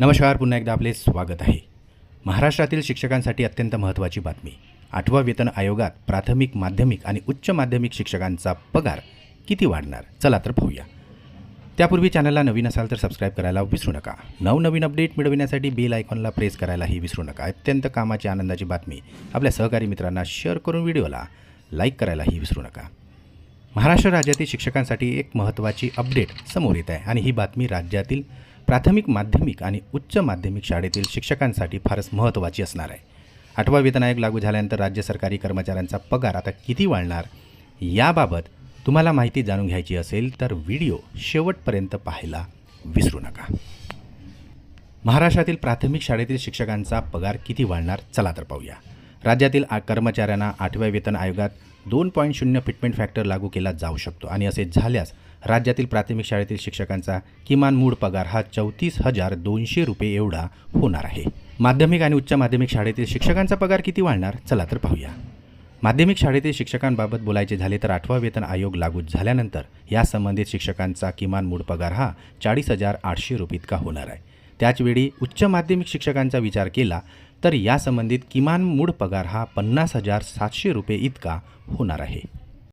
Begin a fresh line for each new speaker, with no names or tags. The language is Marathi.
नमस्कार पुन्हा एकदा आपले स्वागत आहे. महाराष्ट्रातील शिक्षकांसाठी अत्यंत महत्त्वाची बातमी. आठवा वेतन आयोगात प्राथमिक माध्यमिक आणि उच्च माध्यमिक शिक्षकांचा पगार किती वाढणार? चला तर पाहूया. त्यापूर्वी चॅनलला नवीन असाल तर सबस्क्राईब करायला विसरू नका. नवनवीन अपडेट मिळविण्यासाठी बेल आयकॉनला प्रेस करायलाही विसरू नका. अत्यंत कामाची आनंदाची बातमी आपल्या सहकारी मित्रांना शेअर करून व्हिडिओला लाईक करायलाही विसरू नका. महाराष्ट्र राज्यातील शिक्षकांसाठी एक महत्त्वाची अपडेट समोर येत आहे आणि ही बातमी राज्यातील प्राथमिक माध्यमिक आणि उच्च माध्यमिक शाळेतील शिक्षकांसाठी फारच महत्त्वाची असणार आहे. आठवा वेतन आयोग लागू झाल्यानंतर राज्य सरकारी कर्मचाऱ्यांचा पगार आता किती वाढणार याबाबत तुम्हाला माहिती जाणून घ्यायची असेल तर व्हिडिओ शेवटपर्यंत पाहायला विसरू नका. महाराष्ट्रातील प्राथमिक शाळेतील शिक्षकांचा पगार किती वाढणार चला तर पाहूया. राज्यातील आ कर्मचाऱ्यांना आठव्या वेतन आयोगात दोन पॉईंट शून्य फिटमेंट फॅक्टर लागू केला जाऊ शकतो. आणि असे झाल्यास राज्यातील प्राथमिक शाळेतील शिक्षकांचा किमान मूळ पगार हा चौतीस हजार दोनशे रुपये एवढा होणार आहे. माध्यमिक आणि उच्च माध्यमिक शाळेतील शिक्षकांचा पगार किती वाढणार? चला तर पाहूया. माध्यमिक शाळेतील शिक्षकांबाबत बोलायचे झाले तर आठवा वेतन आयोग लागू झाल्यानंतर या संबंधित शिक्षकांचा किमान मूळ पगार हा चाळीस हजार आठशे रुपये इतका होणार आहे. त्याचवेळी उच्च माध्यमिक शिक्षकांचा विचार केला तर यासंबंधित किमान मूळ पगार हा पन्नास हजार सातशे रुपये इतका होणार आहे.